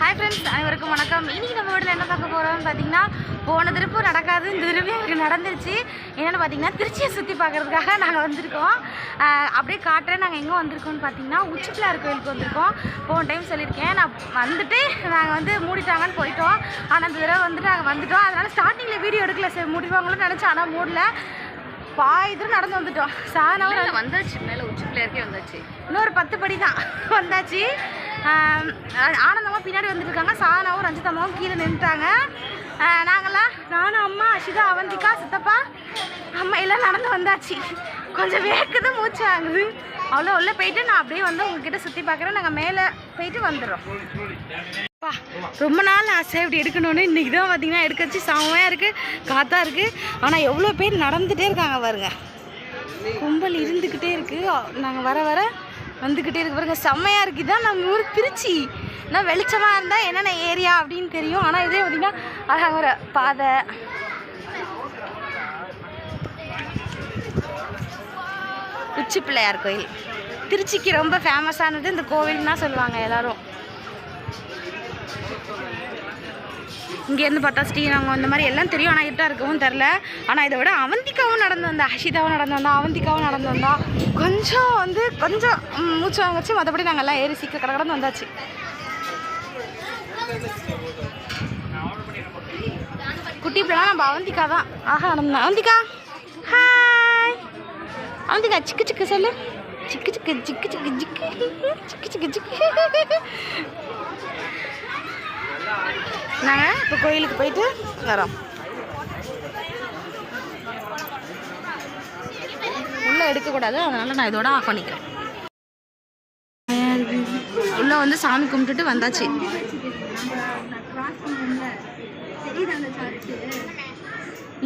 Hi friends அனைவருக்கும் வணக்கம். இன்னைக்கு நம்ம வீட்டில் என்ன பார்க்க போகிறோம்னு பார்த்தீங்கன்னா போன திருப்பு நடக்காது இந்த திருப்பி எனக்கு நடந்துருச்சு. என்னென்னு பார்த்தீங்கன்னா திருச்சியை சுற்றி பார்க்கறதுக்காக நாங்கள் வந்திருக்கோம். அப்படியே காட்டுறேன் நாங்கள் எங்கே வந்திருக்கோம்னு பார்த்தீங்கன்னா உச்சிப்பிள்ளார் கோயிலுக்கு வந்திருக்கோம். போன டைம் சொல்லியிருக்கேன் நான் வந்துட்டு நாங்கள் வந்து மூடிட்டாங்கன்னு போயிட்டோம். ஆனால் இந்த தடவை வந்துட்டு நாங்கள் வந்துட்டோம். அதனால் ஸ்டார்டிங்கில் வீடியோ எடுக்கல சரி மூடிடுவாங்களோன்னு நினச்சேன் ஆனால் மூடல. பாய் தூரம் நடந்து வந்துட்டோம். மேல வந்தாச்சு மேல உச்சி பிள்ளையாருக்கே வந்தாச்சு. இன்னொரு பத்து படி தான் வந்தாச்சு. ஆனந்தமாக பின்னாடி வந்துட்டுருக்காங்க சானாவும் ரஞ்சிதம்மாவும் கீழே நின்றுட்டாங்க நாங்களாம் நானும் அம்மா அஷிதா அவந்திகா சித்தப்பா அம்மா எல்லாம் நடந்து வந்தாச்சு. கொஞ்சம் வேர்க்குது மூச்சு ஆகுது அவ்வளோ உள்ளே போயிட்டு நான் அப்படியே வந்து உங்ககிட்ட சுற்றி பார்க்குறேன். நாங்கள் மேலே போயிட்டு வந்துடுறோம். அப்பா, ரொம்ப நாள் ஆசை இப்படி எடுக்கணும்னு இன்றைக்கி தான் பார்த்தீங்கன்னா எடுக்கச்சு. சாமையாக இருக்குது காற்றா இருக்குது ஆனால் எவ்வளோ பேர் நடந்துகிட்டே இருக்காங்க பாருங்க. கும்பல் இருந்துக்கிட்டே இருக்குது நாங்கள் வர வர வந்துக்கிட்டே இருக்கு. பாருங்க செம்மையாக இருக்குது தான் நம்ம ஊர் திருச்சி. நான் வெளிச்சமாக இருந்தால் என்னென்ன ஏரியா அப்படின்னு தெரியும். ஆனால் இதே பார்த்திங்கன்னா அழகாக ஒரு பாதை. உச்சி பிள்ளையார் கோயில். திருச்சிக்கு ரொம்ப ஃபேமஸானது இந்த கோவில்னா தான் சொல்லுவாங்க எல்லோரும். இங்கேருந்து பார்த்தா ஸ்ரீரங்கம் இந்த மாதிரி எல்லாம் தெரியும். ஆனால் இருட்டா இருக்கவும் தெரில. ஆனால் இதை விட அவந்திக்காவும் நடந்து வந்தா ஹஷிதாவும் நடந்து வந்தா அவந்திக்காவும் நடந்து வந்தா கொஞ்சம் வந்து கொஞ்சம் மூச்சு வாங்கச்சு மற்றபடி நாங்கள் எல்லாம் ஏறி சீக்கிரம் கடை கடந்து வந்தாச்சு. குட்டி பிள்ளை நம்ம அவந்திக்கா தான். ஆஹா நடந்தோம் அவந்திகா. ஹாய் அவந்திகா சிக்கு சிக்கு சொல்லு. சிக்கு சிக்கு சிக்கு சிக்கு சிக்கு சிக்கு சிக்கு சிக்கு. நாங்கள் இப்போ கோயிலுக்கு போயிட்டு வரோம். உள்ளே எடுக்கக்கூடாது அதனால் நான் இதோட ஆஃப் பண்ணிக்கிறேன். உள்ளே வந்து சாமி கும்பிட்டுட்டு வந்தாச்சு.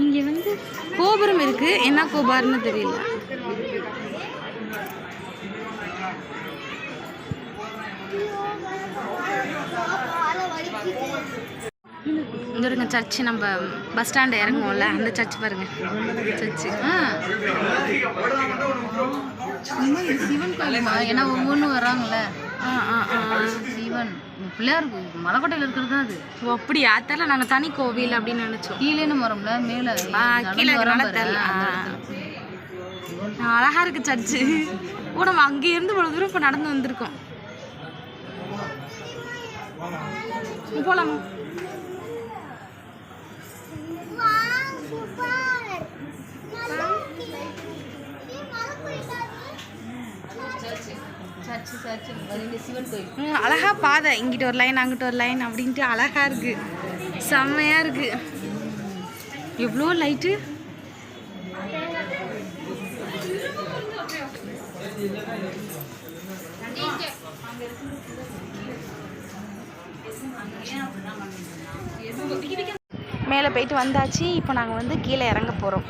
இங்கே வந்து கோபுரம் இருக்கு. என்ன கோபார்னு தெரியல. இங்க இருங்க சர்ச்சு நம்ம பஸ் ஸ்டாண்டு இறங்குவோம்ல அந்த சர்ச் பாருங்க. சர்ச்சு. சிவன் கோயிலுமா? ஏன்னா ஒவ்வொன்றும் வராங்கல்ல. ஆ ஆ ஆ ஆ. சிவன். பிள்ளையார் மலைக்கோட்டையில் இருக்கிறது தான் அது. ஓ அப்படியா? தெரியல. நாங்கள் தனி கோவில் அப்படின்னு நினச்சோம். கீழேன்னு வரோம்ல மேலே ஆ, கீழே. அழகா இருக்கு சர்ச்சு. ஓ நம்ம அங்கே இருந்து இவ்வளோ தூரம் இப்போ நடந்து வந்திருக்கோம். போகலாமா ம், அழகா பாதை. இங்கிட்ட ஒரு லைன் அங்கிட்ட ஒரு லைன் அப்படின்ட்டு அழகா இருக்கு. செம்மையா இருக்கு. எவ்வளோ லைட்டு மேலே போயிட்டு வந்தாச்சு இப்போ நாங்கள் வந்து கீழே இறங்க போகிறோம்.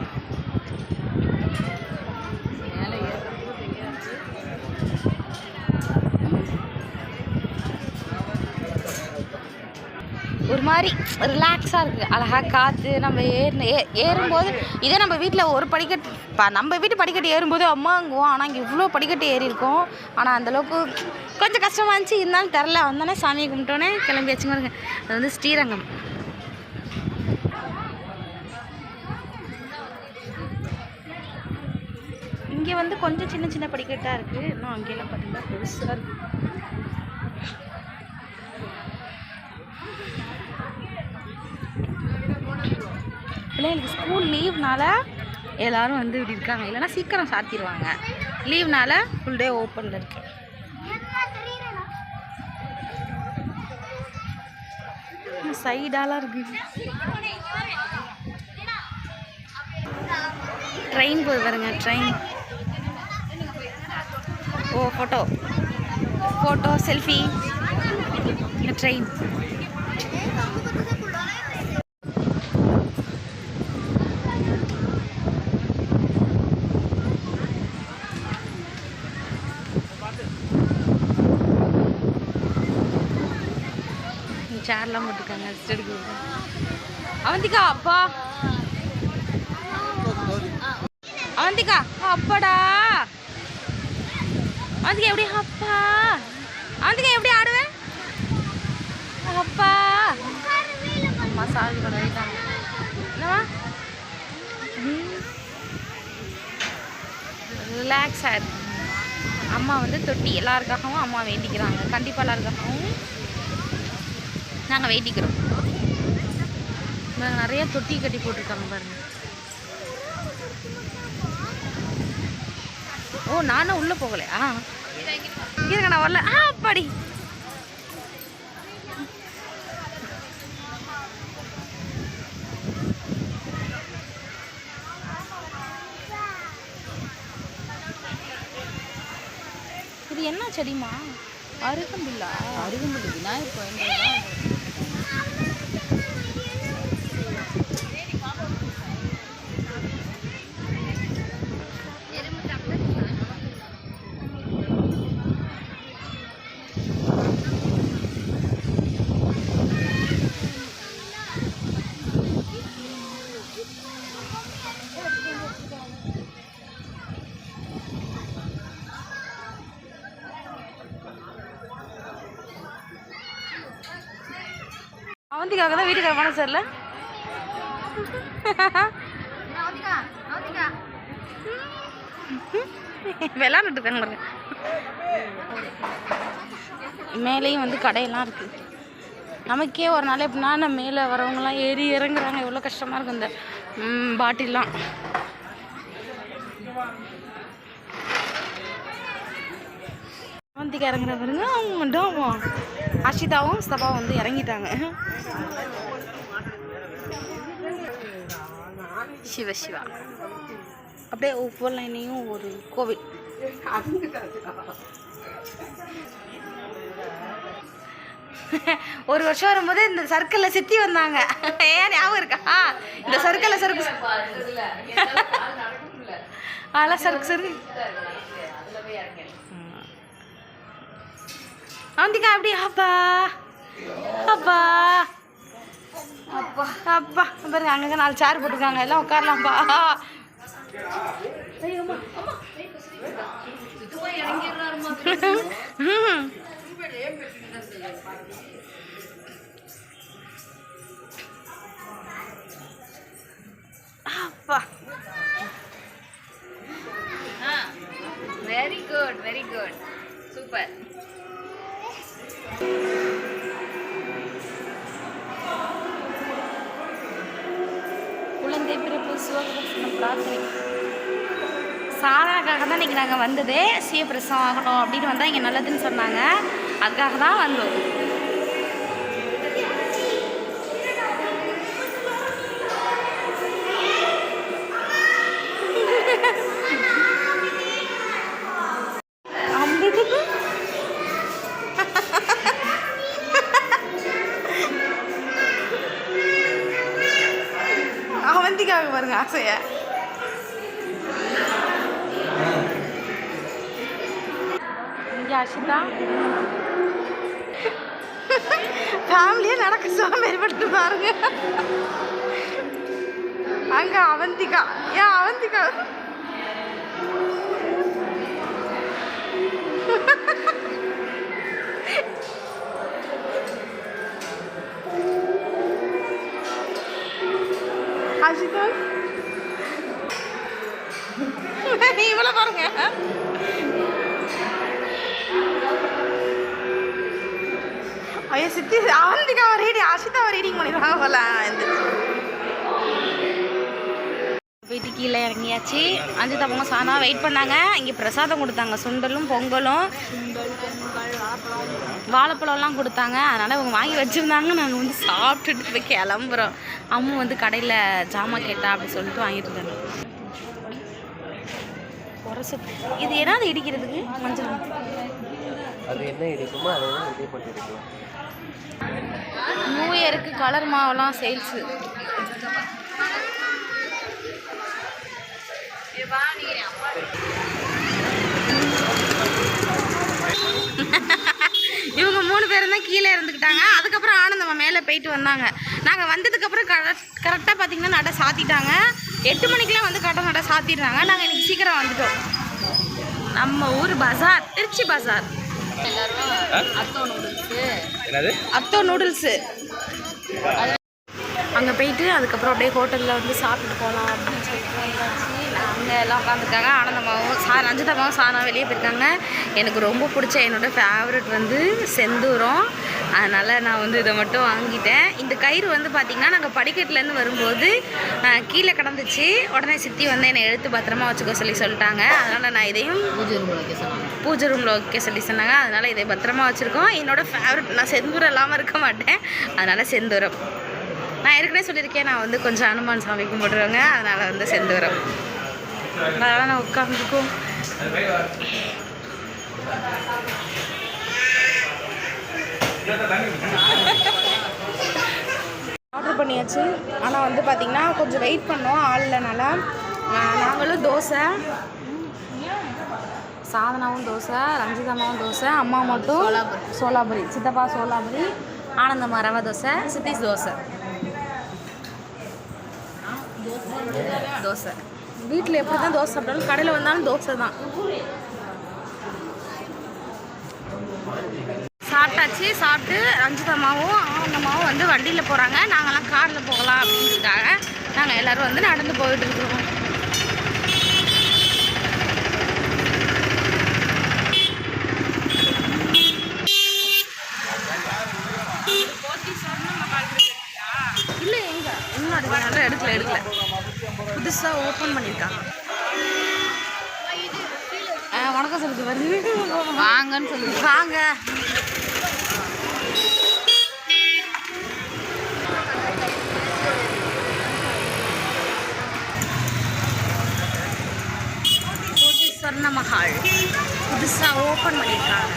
ஒரு மாதிரி ரிலாக்ஸாக இருக்குது அழகாக காற்று நம்ம ஏறின ஏ ஏறும்போது இதே நம்ம வீட்டில் ஒரு படிக்கட்டு இப்போ நம்ம வீட்டு படிக்கட்டு ஏறும்போது அம்மாங்குவோம். ஆனால் இங்கே இவ்வளோ படிக்கட்டு ஏறியிருக்கோம். ஆனால் அந்தளவுக்கு கொஞ்சம் கஷ்டமாக இருந்துச்சு. இருந்தாலும் தெரில வந்தோடனே சாமியை கும்பிட்டோன்னே கிளம்பியாச்சுங்க பாருங்க அது வந்து ஸ்ரீரங்கம். இங்கே வந்து கொஞ்சம் சின்ன சின்ன படிக்கட்டாக இருக்குது இன்னும் அங்கேயெல்லாம் பார்த்தீங்கன்னா பெருசாக இருக்குது பிள்ளைங்களுக்கு ஸ்கூல் லீவ்னால எல்லோரும் வந்து இப்படி இருக்காங்க. இல்லைன்னா சீக்கிரம் சாத்திடுவாங்க லீவ்னால ஃபுல் டே ஓப்பனில் இருக்கு. சைடாலாம் இருக்கு. ட்ரெயின் போய் பாருங்க ட்ரெயின் ஓ ஃபோட்டோ ஃபோட்டோ செல்ஃபி இந்த ட்ரெயின் ஸ்டார்லாம் போட்டிருக்காங்க ஸ்டடிக்கு அவந்திகா அப்பா. அவந்திகா அப்பாடா. அவந்திகா எப்படி அப்பா? அவந்திகா எப்படி ஆடுவேன் அப்பா. அம்மா சாவி கூட வைக்காங்க என்னவா ரிலாக்ஸாக இருக்கு அம்மா வந்து தொட்டி எல்லாருக்காகவும் அம்மா வேண்டிக்கிறாங்க. கண்டிப்பாக எல்லாருக்காகவும் நாங்கள் வேண்டிக்கிறோம். நாங்கள் நிறைய தொட்டி கட்டி போட்டிருக்காங்க பாருங்க. ஓ நானும் உள்ளே போகலையா இருங்க நான் வரல. ஆ அப்பாடி. இது என்ன செடிமா அருகம்பில்லா? அருகம்புல் விநாயகர் கோயில் அவந்திக்காக தான் வீட்டுக்கார மனசு சரியில்ல? விளாண்டுட்டு இருக்காங்க மேலேயும் வந்து கடையெல்லாம் இருக்கு. நமக்கே ஒரு நாள் எப்படின்னா நம்ம மேலே வரவங்கலாம் ஏறி இறங்குறாங்க. எவ்வளோ கஷ்டமாக இருக்கும் இந்த ம், பாட்டில்லாம். அவந்திக்கு இறங்குற பாருங்க. அவங்க மட்டும் அஷிதாவும் ஸ்தபாவும் வந்து இறங்கிட்டாங்க. சிவ சிவா. அப்படியே ஒவ்வொரு லைன்லையும் ஒரு கோவில். ஒரு வருஷம் வரும்போது இந்த சர்க்கிளில் சித்தி வந்தாங்க. ஏன் ஞாபகம் இருக்கா? இந்த சர்க்கிளில் சருக்கு அதெல்லாம் சருக்கு சருக்கு அவந்திக்கா அப்படி அப்பா. அப்பா. அப்பா. அப்பா. பாருங்க அங்கங்க நாலு சேர் போட்டிருக்காங்க. எல்லாம் உட்காரலாம்ப்பா. அப்பா. Very good very good super குழந்தை பிறப்பு சிவகிருஷ்ணன் பிரார்த்தனை. சாதாக்காக தான் இன்றைக்கி நாங்கள் வந்தது சிவபிரசம் ஆகணும் அப்படின்னு வந்தால் இங்கே நல்லதுன்னு சொன்னாங்க. அதுக்காக தான் வந்தோம். ஆசைய இங்கே அஷிதா. ஃபேமிலியே நடக்க சோம்பேறி பட்டு பாருங்க. அங்க அவந்திகா. ஏன் அவந்திகா? அஷிதா? இவ்வளோ பாருங்க. ஐயோ சித்தி அவந்திகா ரீடிங் அஷிதா ரீடிங் பண்ணிடுவாங்க போல. போயிட்டு கீழே இறங்கியாச்சு. அஞ்சு தப்பங்க சாணா வெயிட் பண்ணாங்க. இங்கே பிரசாதம் கொடுத்தாங்க. சுண்டலும் பொங்கலும். வாழைப்பழம்லாம் கொடுத்தாங்க. அதனால் இவங்க வாங்கி வச்சுருந்தாங்க. நாங்கள் வந்து சாப்பிட்டுட்டு போய் கிளம்புறோம். அம்மு வந்து கடையில் ஜாமான் கேட்டா அப்படின்னு சொல்லிட்டு வாங்கிட்டு இருந்தாங்க உரசு இது என்னது இடிக்கிறதுக்கு மஞ்சள். அது என்ன இடிக்குமோ அதை இதே போட்டு இடிக்கலாம். நியூ இயருக்கு கலர் மாவெல்லாம் சேல்ஸு இவங்க மூணு பேரும் தான் கீழே இருந்துக்கிட்டாங்க. அதுக்கப்புறம் ஆனந்தம்மா மேலே போயிட்டு வந்தாங்க. நாங்கள் வந்ததுக்கப்புறம் கரெக்ட் கரெக்டாக பார்த்தீங்கன்னா நடை சாத்திட்டாங்க. எட்டு மணிக்கெலாம் வந்து கடை நடை சாத்திடுறாங்க. நாங்கள் இன்னைக்கு சீக்கிரம் வந்துட்டோம். நம்ம ஊர் பஜார் திருச்சி பஜார். எல்லாரும் அத்தோ நூடுல்ஸு. என்னது? அத்தோ நூடுல்ஸு. அங்கே போயிட்டு அதுக்கப்புறம் அப்படியே ஹோட்டலில் வந்து சாப்பிட்டுட்டு போகலாம் அப்படின்னு சொல்லிட்டு வந்தாச்சு. அங்கே எல்லாம் உட்காந்துருக்காங்க. ஆனந்தமாகவும் சா ரஞ்சிதமாவும் சாரா வெளியே போயிருக்காங்க. எனக்கு ரொம்ப பிடிச்ச என்னோட ஃபேவரட் வந்து செந்தூரம். அதனால் நான் வந்து இதை மட்டும் வாங்கிட்டேன். இந்த கயிறு வந்து பார்த்திங்கன்னா நாங்கள் படிக்கட்டுலேருந்து வரும்போது கீழே கிடந்துச்சு. உடனே சித்தி வந்து என்னை எடுத்து பத்திரமா வச்சுக்க சொல்லி சொல்லிட்டாங்க. அதனால் நான் இதையும் பூஜை ரூமில் வைக்க சொன்னாங்க. பூஜை ரூமில் வைக்க சொல்லி சொன்னாங்க. அதனால் இதை பத்திரமா வச்சுருக்கோம். என்னோட ஃபேவரட் நான் செந்தூரம் இல்லாமல் இருக்க மாட்டேன். அதனால் செந்தூரம். நான் ஏற்கனவே சொல்லியிருக்கேன். நான் வந்து கொஞ்சம் அனுமான் சாமி கும்பிடுவேங்க அதனால் வந்து செந்தூரம். அதனால் நான் உட்காந்துருக்கோம் ஆர்டர் பண்ணியாச்சு. ஆனால் வந்து பார்த்திங்கன்னா கொஞ்சம் வெயிட் பண்ணோம். ஆள் இல்லைனால நாங்களும் தோசை சாதனாவும் தோசை ரஞ்சிதம்மாவும் தோசை அம்மா மட்டும் சோலாபுரி. சோலாபுரி சித்தப்பா சோலாபுரி ஆனந்தம்மா ரவை தோசை சித்தீஸ் தோசை. தோசை. வீட்டில் எப்படி தான் தோசை சாப்பிட்டாலும் கடையில் வந்தாலும் தோசை தான் சாப்பிட்டாச்சு சாப்பிட்டு ரஞ்சிதம்மாவும் ஆனந்தம்மாவும் வந்து வண்டியில் போகிறாங்க நாங்கள்லாம் காரில் போகலாம் அப்படின்றதுக்காக நாங்கள் எல்லோரும் வந்து நடந்து போயிட்டு இருக்கிறோம். இல்லை எங்க? இன்னும் நல்லா எடுக்கல எடுக்கல. புதுசாக ஓப்பன் பண்ணியிருக்காங்க. வணக்கம் சொல்லுது வருது. வாங்கன்னு சொல்லுங்க வாங்க கோட்டி சொர்ண மஹால் புதுசாக ஓப்பன் பண்ணியிருக்காங்க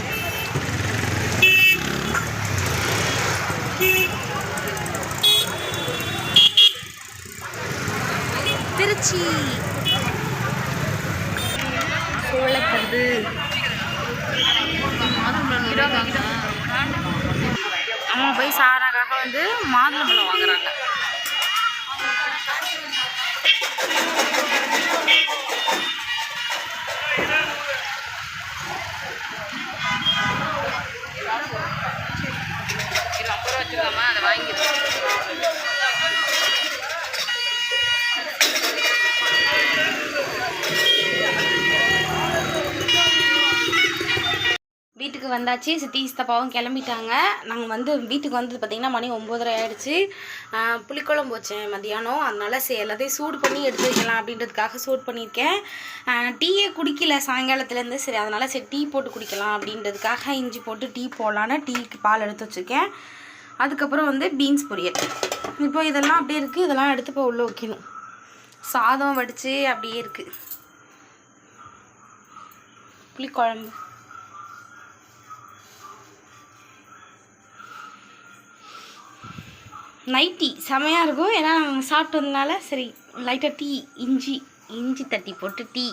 திருச்சி சோளக்கருது அம்மா போய் சாராக்காக வந்து மாதுளம்பழம் வாங்குறாங்க. அதை வாங்கிடுவோம். வந்தாச்சு சித்தி சித்தப்பாவும் கிளம்பிட்டாங்க. நாங்கள் வந்து வீட்டுக்கு வந்தது பார்த்திங்கன்னா மணி ஒம்போதரை ஆயிடுச்சு. புளிக்குழம்பு வச்சேன் மதியானம் அதனால் சரி எல்லாத்தையும் சூடு பண்ணி எடுத்து வைக்கலாம் அப்படின்றதுக்காக சூடு பண்ணியிருக்கேன். டீயே குடிக்கல சாயங்காலத்துலேருந்து. சரி அதனால் சரி டீ போட்டு குடிக்கலாம் அப்படின்றதுக்காக இஞ்சி போட்டு டீ போடலான்னு டீக்கு பால் எடுத்து வச்சுருக்கேன். அதுக்கப்புறம் வந்து பீன்ஸ் பொரியல். இப்போ இதெல்லாம் அப்படியே இருக்குது இதெல்லாம் எடுத்து போய் உள்ளே வைக்கணும். சாதம் வடித்து அப்படியே இருக்குது புளிக்குழம்பு. நைட்டி. செமையாக இருக்கும். ஏன்னா நாங்கள் சாப்பிட்டு வந்தனால சரி லைட்டாக டீ இஞ்சி இஞ்சி தட்டி போட்டு டீ